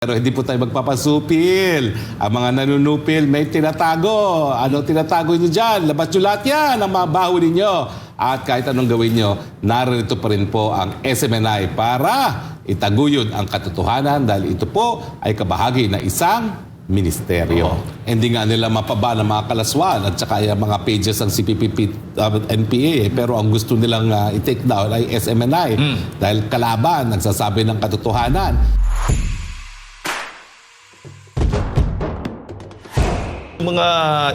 Pero hindi po tayo magpapasupil. Ang mga nanunupil may tinatago. Ano tinatago nyo dyan? Labas nyo lahat yan, ang mga baho ninyo. At kahit anong gawin nyo, narito pa rin po ang SMNI para itaguyod ang katotohanan dahil ito po ay kabahagi na isang ministeryo. Hindi nga nila mapaba ng mga kalaswan at saka yung mga pages ng CPPP uh, NPA eh. pero ang gusto nilang uh, i-take down ay SMNI dahil kalaban, nagsasabi ng katotohanan. Mga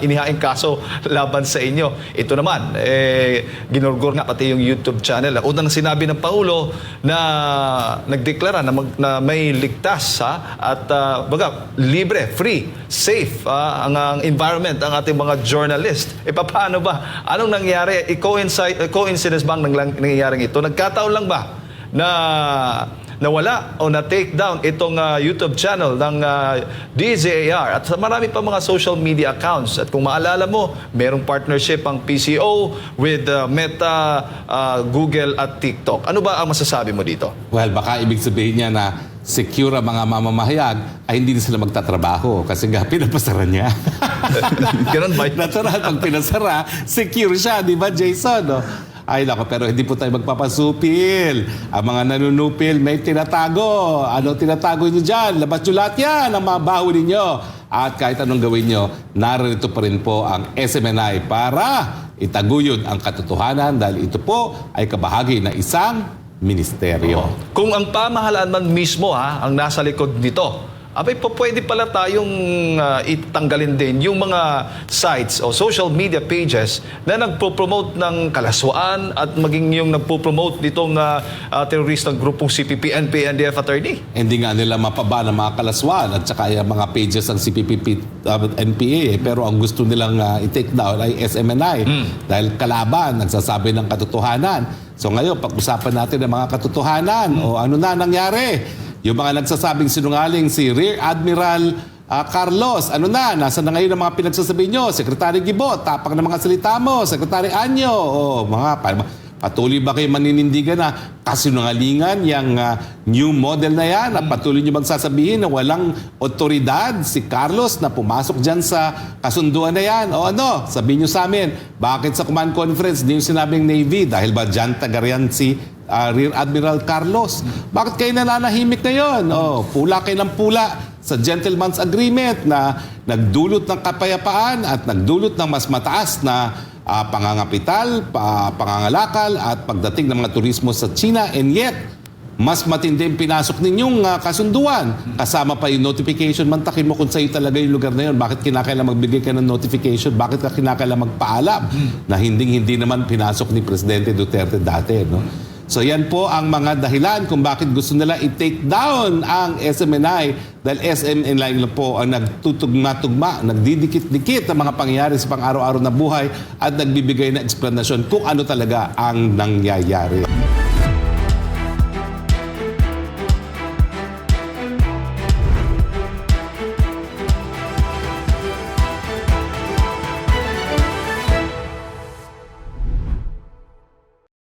inihaing kaso laban sa inyo. Ito naman, eh, ginurgor nga pati yung YouTube channel. Unang sinabi ng Paulo na nagdeklara na, mag, na may ligtas ha, at ah, baga, libre, free, safe ah, ang, ang environment ang ating mga journalist. E paano ba? Anong nangyari? I-coincide, eh, coincidence bang nang, nangyayaring ito? Nagkataon lang ba na nawala o na-take down itong ah, YouTube channel ng ah, DZAR at marami pa mga social media accounts. At kung maalala mo, merong partnership ang PCO with ah, Meta, ah, Google at TikTok. Ano ba ang masasabi mo dito? Well, baka ibig sabihin niya na secure ang mga mamamahayag ay hindi na sila magtatrabaho kasi nga pinapasara niya. Ganun ba? Natural, pag pinasara, secure siya, di ba Jason? No? Ay nako, pero hindi po tayo magpapasupil. Ang mga nanunupil may tinatago. Ano tinatago nyo dyan? Labas nyo lahat yan, ang mga baho ninyo. At kahit anong gawin nyo, narito pa rin po ang SMNI para itaguyod ang katotohanan dahil ito po ay kabahagi na isang ministeryo. Kung ang pamahalaan man mismo ha, ang nasa likod nito, abay po pwede pala tayong ah, itanggalin din yung mga sites o social media pages na nagpo-promote ng kalaswaan at maging yung nagpo-promote nitong uh, teroristang grupong CPP, NP, NDF attorney. hindi nga nila mapaba ng mga kalaswan at saka yung mga pages ng CPPP uh, NPA eh. pero ang gusto nilang uh, i-take down ay SMNI dahil kalaban, nagsasabi ng katotohanan. So ngayon, pag-usapan natin ang mga katotohanan o ano na nangyari. Yung mga nagsasabing sinungaling si Rear Admiral uh, Carlos, ano na, nasa na ngayon ang mga pinagsasabi nyo? Sekretary Gibot, tapang ng mga salita mo, Sekretary Anyo, o mga pa- Patuloy ba kayo maninindigan na kasinungalingan yung ah, new model na yan? At patuloy nyo magsasabihin na walang otoridad si Carlos na pumasok dyan sa kasunduan na yan? O ano? Sabihin nyo sa amin, bakit sa command conference di yung sinabing Navy? Dahil ba dyan tagarian si ah, Rear Admiral Carlos? Bakit kayo nananahimik ngayon? O, pula kayo ng pula sa gentleman's agreement na nagdulot ng kapayapaan at nagdulot ng mas mataas na ah, pangangapital, pa, pangangalakal at pagdating ng mga turismo sa China and yet mas matindi ang pinasok ninyong ah, kasunduan. Kasama pa yung notification. Mantakin mo kung sa'yo talaga yung lugar na yun. Bakit kinakailangan magbigay ka ng notification? Bakit ka kinakailangan magpaalam na hindi-hindi naman pinasok ni Presidente Duterte dati? No? So yan po ang mga dahilan kung bakit gusto nila i-take down ang SMNI dahil SMNI lang po ang nagtutugma-tugma, nagdidikit-dikit ang mga pangyayari sa pang-araw-araw na buhay at nagbibigay na eksplanasyon kung ano talaga ang nangyayari.